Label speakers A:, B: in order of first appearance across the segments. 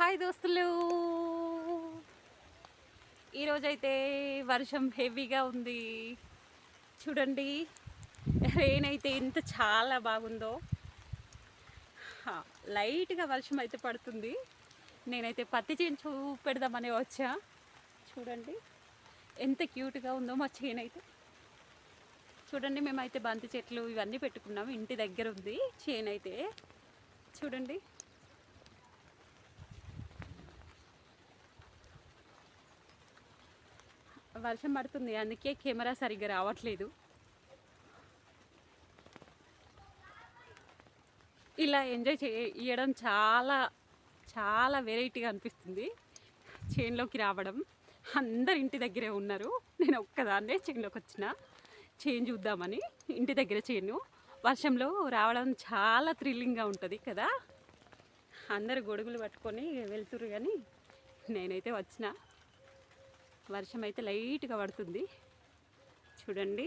A: Hi దోస్తులు. ఈరోజైతే వర్షం హెవీగా ఉంది. చూడండి రెయిన్ అయితే ఎంత చాలా బాగుందో. లైట్గా వర్షం అయితే పడుతుంది. నేనైతే పత్తి చేను చూపెడదామని వచ్చా. చూడండి ఎంత క్యూట్గా ఉందో మా చేను అయితే. చూడండి మేమైతే బంతి చెట్లు ఇవన్నీ పెట్టుకున్నాం. ఇంటి దగ్గర ఉంది చేను అయితే చూడండి. వర్షం పడుతుంది. అందుకే కెమెరా సరిగ్గా రావట్లేదు. ఇలా ఎంజాయ్ చేయడం చాలా చాలా వెరైటీగా అనిపిస్తుంది. చేన్లోకి రావడం. అందరు ఇంటి దగ్గరే ఉన్నారు. నేను ఒక్కదాన్నే చేన్లోకి వచ్చిన. చేన్ చూద్దామని ఇంటి దగ్గర చేను. వర్షంలో రావడం చాలా థ్రిల్లింగ్గా ఉంటుంది కదా. అందరు గొడుగులు పట్టుకొని వెళ్తురు కానీ నేనైతే వచ్చిన. వర్షం అయితే లైట్గా పడుతుంది. చూడండి.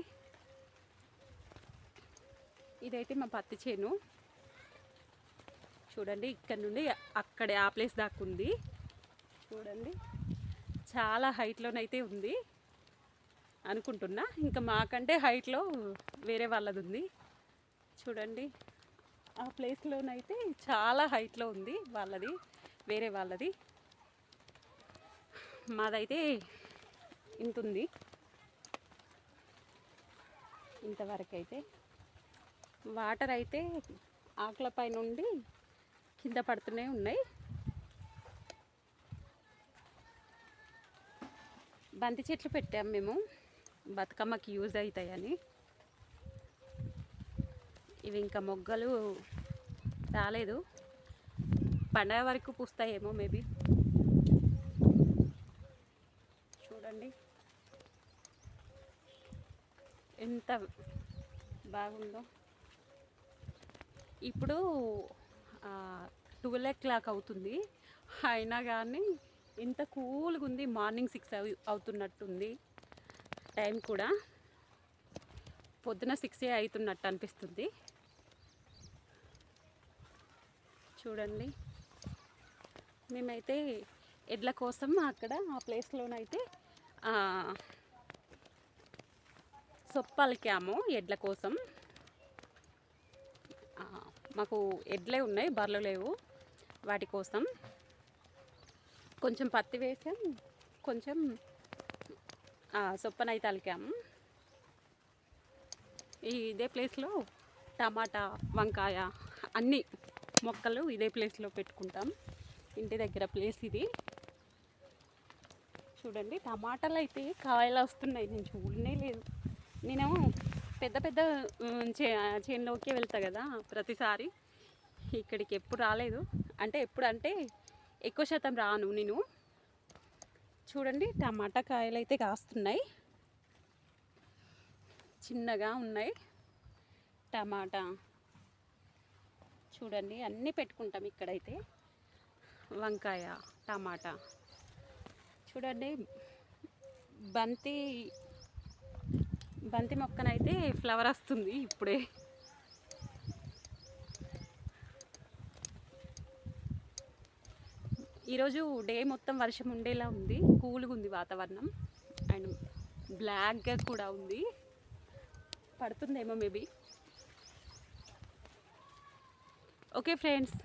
A: ఇదైతే మా పత్తి చేను. చూడండి ఇక్కడ నుండి అక్కడే ఆ ప్లేస్ దాకా ఉంది. చూడండి. చాలా హైట్లోనైతే ఉంది అనుకుంటున్నా. ఇంకా మాకంటే హైట్లో వేరే వాళ్ళది ఉంది. చూడండి. ఆ ప్లేస్లోనైతే చాలా హైట్లో ఉంది వాళ్ళది వేరే వాళ్ళది. మాదైతే ఇంత ఉంది ఇంతవరకు అయితే వాటర్ అయితే ఆకులపై నుండి కింద పడుతూనే ఉన్నాయి. బంతి చెట్లు పెట్టాం మేము. బతుకమ్మకి యూజ్ అవుతాయని ఇవి ఇంకా మొగ్గలు రాలేదు. పండగ వరకు పూస్తాయేమో మేబీ. చూడండి. ఎంత బాగుందో. ఇప్పుడు ట్వెల్వ్ ఓ క్లాక్ అవుతుంది. అయినా కానీ ఇంత కూల్గా ఉంది మార్నింగ్ సిక్స్ అవుతున్నట్టుంది. టైం కూడా పొద్దున సిక్సే అవుతున్నట్టు అనిపిస్తుంది. చూడండి. మేమైతే ఎడ్ల కోసం అక్కడ ఆ ప్లేస్లోనైతే సొప్పలికాము ఎడ్ల కోసం. మాకు ఎడ్లే ఉన్నాయి బర్రెలు లేవు. వాటి కోసం కొంచెం పత్తి వేసాం కొంచెం ఆ, సొప్పనైతే అలికాము ఈ ఇదే ప్లేస్లో టమాటా వంకాయ అన్ని మొక్కలు ఇదే ప్లేస్లో పెట్టుకుంటాం. ఇంటి దగ్గర ప్లేస్ ఇది. చూడండి టమాటాలు అయితే కాయలు వస్తున్నాయి నేను చూడనే లేదు. నేను పెద్ద పెద్ద ఉమ్, చే చేనులోకి వెళ్తా కదా ప్రతిసారి. ఇక్కడికి ఎప్పుడు రాలేదు. అంటే ఎప్పుడు అంటే ఎక్కువ శాతం రాను నేను. చూడండి టమాటా కాయలు అయితే కాస్తున్నాయి. చిన్నగా ఉన్నాయి. టమాటా చూడండి అన్నీ పెట్టుకుంటాం ఇక్కడైతే. వంకాయ టమాటా. చూడండి బంతి బంతి మొక్కనైతే ఫ్లవర్ వస్తుంది ఇప్పుడే. ఈరోజు డే మొత్తం వర్షం ఉండేలా ఉంది. కూల్గా ఉంది వాతావరణం. అండ్ బ్లాక్గా కూడా ఉంది. పడుతుందేమో మేబీ. Okay friends